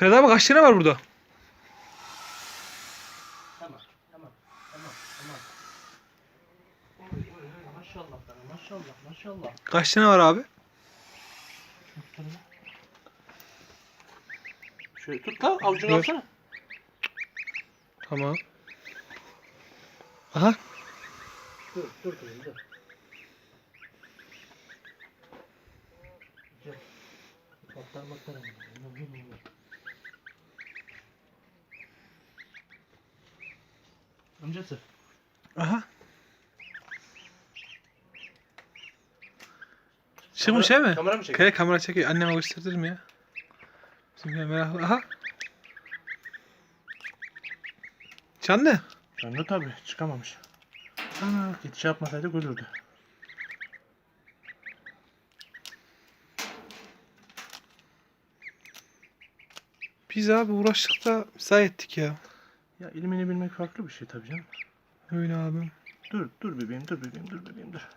Ferhat abi kaç tane var burada? Tamam, tamam, tamam, tamam. Maşallah maşallah, maşallah. Kaç tane var abi? Şöyle tut lan, avucunu Dur. alsana. Tamam. Aha. Dur, dur, dur, dur. Güzel. Patlar Amcası. Aha. Çıkmış değil mi? Kamera mı çekiyor? Kaya kamera çekiyor. Anneme gösterir mi ya? Bizimkiler meraklı. Aha. Canlı. Canlı tabii, çıkamamış. Ana. Git şey yapmasaydı ölürdü. Biz abi uğraştık da müsaade ettik ya. Ya ilmini bilmek farklı bir şey tabii canım. Öyle abim. Dur, dur bebeğim, dur bebeğim, dur bebeğim, dur.